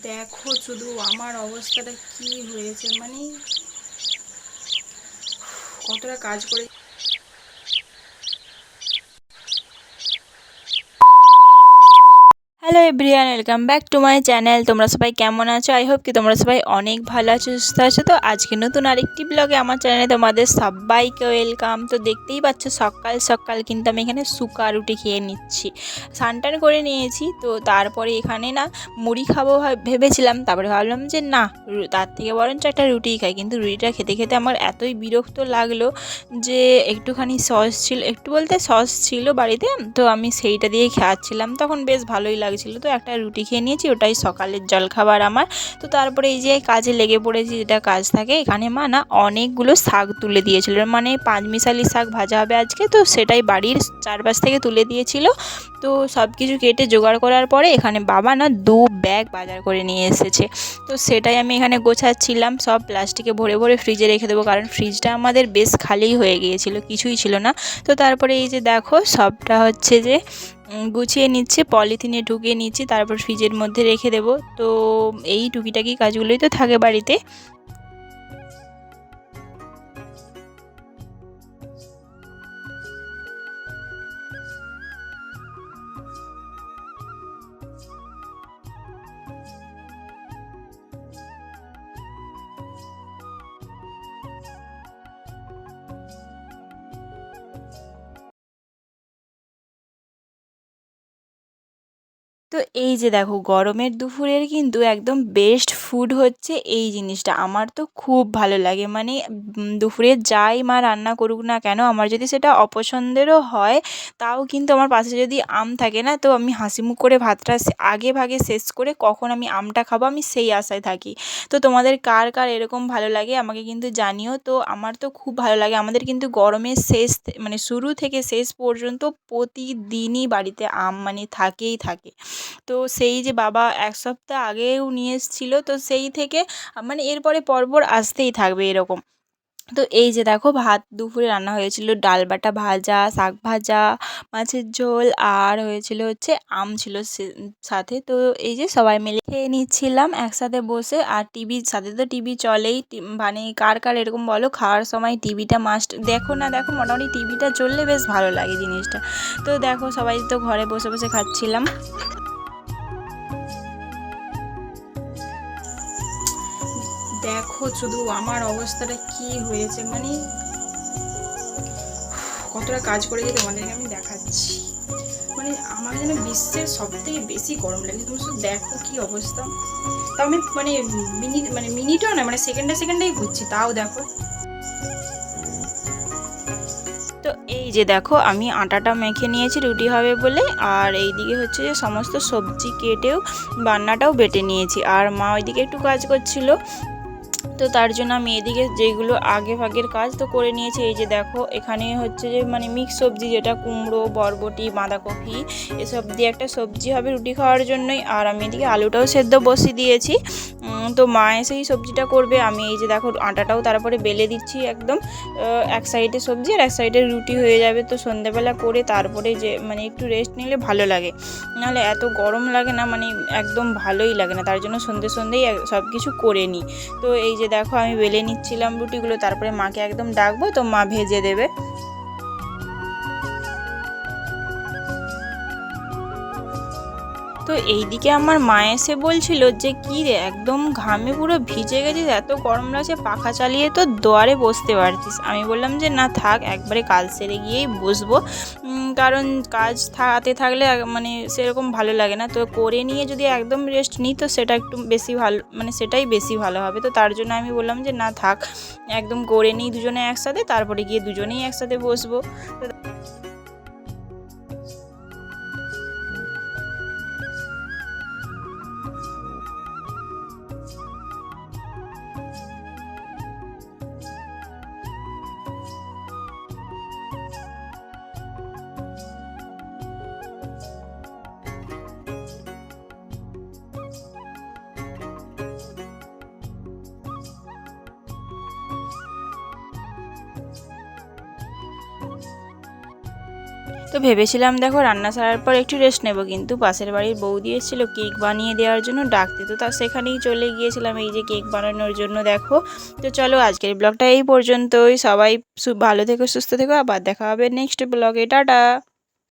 দেখো শুধু আমার অবস্থাটা কি হয়েছে মানে কতটা কাজ করে hello everyone welcome back to my channel তোমরা সবাই কেমন আছো? আই হোপ কি তোমরা সবাই অনেক ভালো আছো, সুস্থ আছো। তো আজকে নতুন আরেকটি ব্লগে আমার চ্যানেলে তোমাদের সবাইকে ওয়েলকাম তো দেখতেই পাচ্ছ সকাল সকাল কিন্তু আমি এখানে সুকা রুটি খেয়ে নিচ্ছি। সানটান করে নিয়েছি, তো তারপরে এখানে না মুড়ি খাব ভাব- ভেবেছিলাম। তারপরে ভাবলাম যে না তার থেকে বরঞ্চ একটা রুটিই খাই। কিন্তু রুটিটা খেতে খেতে আমার এতই বিরক্ত লাগল যে একটুখানি সস ছিল, একটু বলতে সস ছিল বাড়িতে, তো আমি সেইটা দিয়ে খাচ্ছিলাম। তখন বেশ ভালোই লাগছিল তো একটা রুটি খেয়ে নিয়েছি, ওটাই সকালের জলখাবার আমার। তো তারপরে এই যে কাজে লেগে পড়েছি, যেটা কাজ থাকে, এখানে মা না অনেকগুলো শাক তুলে দিয়েছিল। মানে পাঁচমিশালি শাক ভাজা হবে আজকে, তো সেটাই বাড়ির চারপাশ থেকে তুলে দিয়েছিল। তো সব কিছু কেটে জোগাড় করার পরে এখানে বাবা না দু ব্যাগ বাজার করে নিয়ে এসেছে। তো সেটাই আমি এখানে গোছাচ্ছিলাম, সব প্লাস্টিকে ভরে ভরে ফ্রিজে রেখে দেবো, কারণ ফ্রিজটা আমাদের বেশ খালিই হয়ে গিয়েছিল, কিছুই ছিল না। তো তারপরে এই যে দেখো, সবটা হচ্ছে যে গুছিয়ে নিচ্ছে, পলিথিনে ঢুকিয়ে নিচ্ছি, তারপর ফ্রিজের মধ্যে রেখে দেব। তো এই টুকিটাকি কাজগুলোই তো থাকে বাড়িতে। তো এই যে দেখো, গরমের দুপুরের কিন্তু একদম বেস্ট ফুড হচ্ছে এই জিনিসটা। আমার তো খুব ভালো লাগে। মানে দুপুরে যাই মা রান্না করুক না কেন, আমার যদি সেটা অপছন্দেরও হয়, তাও কিন্তু আমার পাশে যদি আম থাকে না, তো আমি হাসি মুখ করে ভাতটা আগে ভাগে শেষ করে কখন আমি আমটা খাব, আমি সেই আশায় থাকি। তো তোমাদের কার কার এরকম ভালো লাগে, আমাকে কিন্তু জানিও। তো আমার তো খুব ভালো লাগে। আমাদের কিন্তু গরমের শেষ মানে শুরু থেকে শেষ পর্যন্ত প্রতিদিনই বাড়িতে আম মানে থাকেই থাকে। তো সেই যে বাবা এক সপ্তাহ আগেও নিয়ে এসেছিল, তো সেই থেকে মানে এরপরে পরপর আসতেই থাকবে এরকম। তো এই যে দেখো, ভাত দুপুরে রান্না হয়েছিল ডাল বাটা ভাজা, শাক ভাজা, মাছের ঝোল, আর হয়েছিল হচ্ছে আম ছিল সাথে। তো এই যে সবাই মিলে খেয়ে নিচ্ছিলাম একসাথে বসে, আর টিভির সাথে তো টিভি চলেই মানে কার কার এরকম বলো, খাওয়ার সময় টিভিটা মাস্ট দেখো না দেখো, মোটামুটি টিভিটা চললে বেশ ভালো লাগে জিনিসটা। তো দেখো সবাই তো ঘরে বসে বসে খাচ্ছিলাম। দেখো শুধু আমার অবস্থাটা কি হয়েছে মানে কতটা কাজ করেছি তোমাদেরকে আমি দেখাচ্ছি। মানে আমার যেন বিশ্বের সব থেকে বেশি গরম লাগে তুমি শুধু দেখো কি অবস্থা। তাও আমি মানে মিনিট মানে মিনিটও না মানে সেকেন্ডে সেকেন্ডেই ঘুরছি, তাও দেখো। তো এই যে দেখো, আমি আটাটা মেখে নিয়েছি, রুটি হবে বলে, আর এই দিকে হচ্ছে যে সমস্ত সবজি কেটেও বান্নাটাও বেটে নিয়েছি। আর মা ওইদিকে একটু কাজ করছিল তো তার জন্য আমি এদিকে যেগুলো আগে ভাগের কাজ তো করে নিয়েছি, এই যে দেখো, এখানে হচ্ছে যে মানে মিক্স সবজি যেটা কুমড়ো, বরবটি, বাঁধাকপি, এসব দিয়ে একটা সবজি হবে রুটি খাওয়ার জন্যই। আর আমি এদিকে আলুটাও সেদ্ধ বসিয়ে দিয়েছি। তো মা এসে এই সবজিটা করবে। আমি এই যে দেখো আটাটাও তারপরে বেলে দিচ্ছি একদম। এক সাইডে সবজি আর এক সাইডে রুটি হয়ে যাবে। তো সন্ধ্যেবেলা করে তারপরে যে মানে একটু রেস্ট নিলে ভালো লাগে। নাহলে এত গরম লাগে না মানে একদম ভালোই লাগে না। তার জন্য সন্ধে সন্ধেই সব কিছু করে নিই। তো এই যে দেখো আমি বেলে নিচ্ছিলাম রুটিগুলো, তারপরে মাকে একদম ডাকবো, তো মা ভেজে দেবে। তো এইদিকে আমার মা এসে বলছিল যে, কী রে, একদম ঘামে পুরো ভিজে গেছিস, এত গরম লাগছে, পাখা চালিয়ে তো দোয়ারে বসতে পারছিস। আমি বললাম যে, না থাক, একবারে কাজ সেরে গিয়েই বসবো। কারণ কাজ হাতে থাকলে মানে সেরকম ভালো লাগে না। তো করে নিয়ে যদি একদম রেস্ট নিই, তো সেটা একটু বেশি ভালো মানে সেটাই বেশি ভালো হবে। তো তার জন্য আমি বললাম যে, না থাক, একদম করে নিই দুজনে একসাথে, তারপরে গিয়ে দুজনেই একসাথে বসবো। তো ভেবেছিলাম, দেখো, রান্না সারার পর একটু রেস্ট নেব, কিন্তু পাশের বাড়ির বউ দিয়েছিল কেক বানিয়ে দেওয়ার জন্য, ডাকতে তো তা সেখানেই চলে গিয়েছিলাম, এই যে কেক বানানোর জন্য, দেখো। তো চলো, আজকের ব্লগটা এই পর্যন্তই, সবাই ভালো থেকো, সুস্থ থেকো, আবার দেখা হবে নেক্সট ব্লগে টাটা!